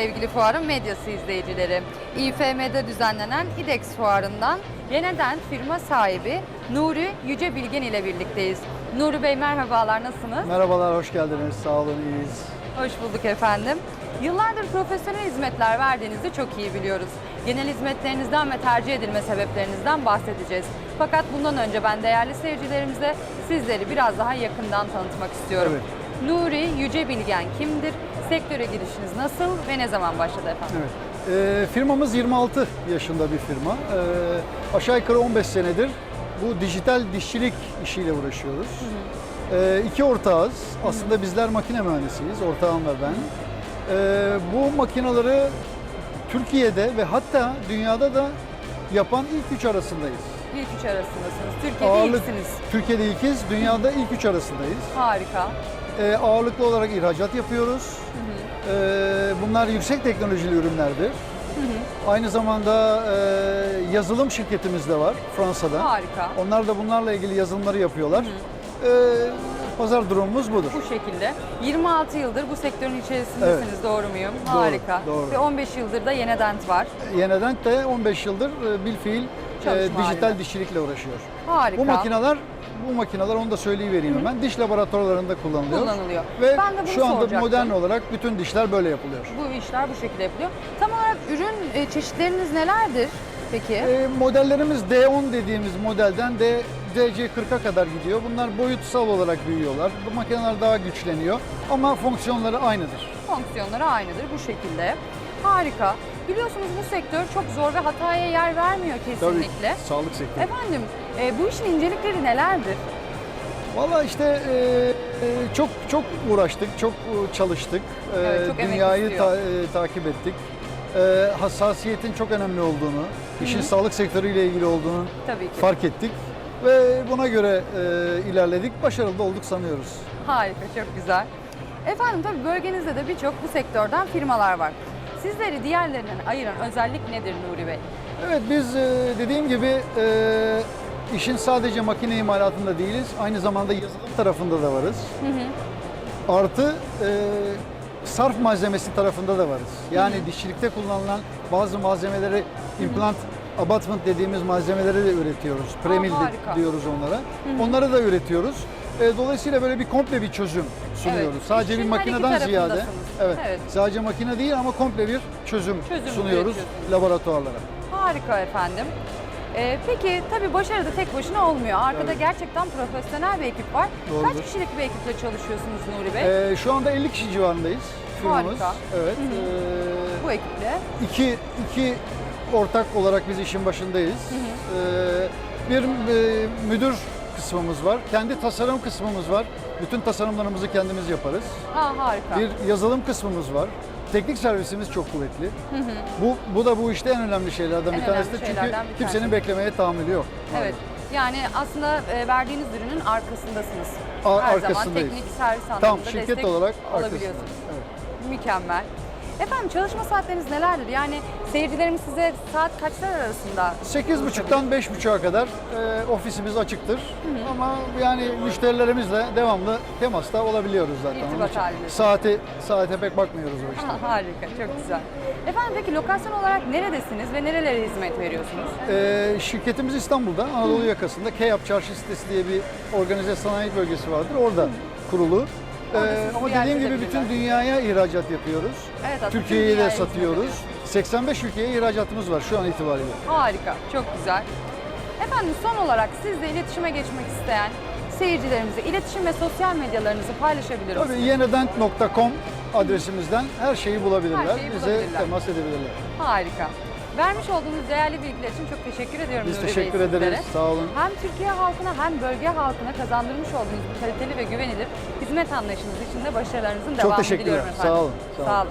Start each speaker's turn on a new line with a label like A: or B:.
A: sevgili fuarın medyası izleyicileri. İFM'de düzenlenen İDEX fuarından yeniden firma sahibi Nuri Yüce Bilgen ile birlikteyiz. Nuri Bey merhabalar nasılsınız?
B: Merhabalar, hoş geldiniz. Sağ olun, iyiyiz.
A: Hoş bulduk efendim. Yıllardır profesyonel hizmetler verdiğinizi çok iyi biliyoruz. Genel hizmetlerinizden ve tercih edilme sebeplerinizden bahsedeceğiz. Fakat bundan önce ben değerli seyircilerimize sizleri biraz daha yakından tanıtmak istiyorum.
B: Evet.
A: Nuri Yüce Bilgen kimdir? Sektöre girişiniz nasıl ve ne zaman başladı efendim?
B: Evet. Ee, firmamız 26 yaşında bir firma. Ee, aşağı yukarı 15 senedir bu dijital dişçilik işiyle uğraşıyoruz. Ee, iki ortağız. Aslında bizler makine mühendisiyiz, ortağım ve ben. Ee, bu makineleri Türkiye'de ve hatta dünyada da yapan ilk üç arasındayız.
A: İlk üç arasındasınız. Türkiye'de
B: Ağırlık
A: ilksiniz.
B: Türkiye'de ilkiz, dünyada ilk üç arasındayız.
A: Harika.
B: Ee, ağırlıklı olarak ihracat yapıyoruz. Ee, bunlar yüksek teknolojili ürünlerdir. Aynı zamanda e, yazılım şirketimiz de var Fransa'da.
A: Harika.
B: Onlar da bunlarla ilgili yazılımları yapıyorlar. Ee, pazar durumumuz budur.
A: Bu şekilde. 26 yıldır bu sektörün içerisindesiniz
B: Evet.
A: doğru muyum?
B: Doğru,
A: Harika.
B: doğru.
A: Ve 15 yıldır da Yenedent var.
B: Yenedent de 15 yıldır e, bilfiil e,
A: Çalışma
B: dijital
A: halinde.
B: dişçilikle uğraşıyor.
A: Harika.
B: Bu makineler bu makineler onu da söyleyivereyim hemen. Diş laboratuvarlarında kullanılıyor.
A: Kullanılıyor.
B: Ve
A: Ben de bunu
B: şu anda
A: soracaktım.
B: modern olarak bütün dişler böyle yapılıyor.
A: Bu işler bu şekilde yapılıyor. Tam olarak ürün e, çeşitleriniz nelerdir peki?
B: E, modellerimiz D10 dediğimiz modelden D DC40'a kadar gidiyor. Bunlar boyutsal olarak büyüyorlar. Bu makineler daha güçleniyor ama fonksiyonları aynıdır.
A: Fonksiyonları aynıdır bu şekilde. Harika. Biliyorsunuz bu sektör çok zor ve hataya yer vermiyor kesinlikle.
B: Sağlık sektörü.
A: Efendim e, bu işin incelikleri nelerdir?
B: Valla işte e, e, çok çok uğraştık, çok e, çalıştık. E,
A: Evet, çok
B: dünyayı ta- e, takip ettik. E, hassasiyetin çok önemli olduğunu, işin sağlık sektörüyle ilgili olduğunu
A: Tabii
B: fark ettik. Ve buna göre e, ilerledik. Başarılı da olduk sanıyoruz.
A: Harika, çok güzel. Efendim tabii bölgenizde de birçok bu sektörden firmalar var. Sizleri diğerlerinden ayıran özellik nedir Nuri Bey?
B: Evet biz e, dediğim gibi e, işin sadece makine imalatında değiliz. Aynı zamanda yazılım tarafında da varız. Artı e, sarf malzemesi tarafında da varız. Yani dişçilikte kullanılan bazı malzemeleri implant abutment dediğimiz malzemeleri de üretiyoruz. Premil
A: harika.
B: diyoruz onlara. Onları da üretiyoruz. E, dolayısıyla böyle bir komple bir çözüm sunuyoruz.
A: Evet,
B: Sadece bir makineden ziyade evet,
A: Evet.
B: sadece makine değil ama komple bir çözüm,
A: Çözüm
B: sunuyoruz laboratuvarlara.
A: Harika efendim. Ee, peki tabii başarı da tek başına olmuyor. Arkada
B: Evet.
A: gerçekten profesyonel bir ekip var.
B: Doğrudur.
A: Kaç kişilik bir ekiple çalışıyorsunuz Nuri Bey?
B: Ee, şu anda 50 kişi civarındayız firmamız.
A: Harika.
B: Evet.
A: bu ekiple.
B: Ee, iki, iki ortak olarak biz işin başındayız. Ee, bir e, müdür kısmımız var. Kendi tasarım kısmımız var. Bütün tasarımlarımızı kendimiz yaparız.
A: Ha harika.
B: Bir yazılım kısmımız var. Teknik servisimiz çok kuvvetli. Bu bu da bu işte en önemli şeylerden
A: En
B: bir tanesidir.
A: önemli
B: Çünkü
A: şeylerden bir
B: kimsenin
A: tanesi.
B: beklemeye tahammülü yok.
A: Evet. Yani aslında e, verdiğiniz ürünün arkasındasınız.
B: A-
A: Her zaman
B: arkasındayız.
A: teknik servis
B: Tam
A: anlamında
B: şirket
A: destek
B: olarak arkasındayız. Evet.
A: Mükemmel. Efendim çalışma saatleriniz nelerdir? Yani seyircilerimiz size saat kaçlar arasında?
B: 8.30'dan 5.30'a kadar e, ofisimiz açıktır. Ama yani müşterilerimizle devamlı temasta olabiliyoruz zaten.
A: İrtibat
B: Onun için
A: halindesiniz.
B: Saati saate pek bakmıyoruz o işte.
A: Ha, harika, çok güzel. Efendim peki lokasyon olarak neredesiniz ve nerelere hizmet veriyorsunuz?
B: E, şirketimiz İstanbul'da, Anadolu yakasında KEYAP Çarşı sitesi diye bir organize sanayi bölgesi vardır. Orada kurulu. E,
A: Orada
B: ama dediğim gibi bütün dünyaya ihracat yapıyoruz.
A: Evet,
B: Türkiye'ye de satıyoruz.
A: ediyoruz.
B: 85 ülkeye ihracatımız var şu an itibariyle.
A: Harika, çok güzel. Efendim son olarak sizle iletişime geçmek isteyen seyircilerimize iletişim ve sosyal medyalarınızı paylaşabilir
B: Tabii
A: misiniz?
B: yenedent.com adresimizden her şeyi bulabilirler.
A: Her şeyi
B: Bize
A: bulabilirler.
B: temas edebilirler.
A: Harika. Vermiş olduğunuz değerli bilgiler için çok teşekkür ediyorum
B: Biz
A: Nuri Bey
B: teşekkür
A: sizlere.
B: ederiz. Sağ olun.
A: Hem Türkiye halkına hem bölge halkına kazandırmış olduğunuz bu kaliteli ve güvenilir hizmet anlayışınız için de başarılarınızın devamını
B: teşekkürler.
A: diliyorum efendim.
B: Sağ olun, sağ olun.
A: Sağ olun.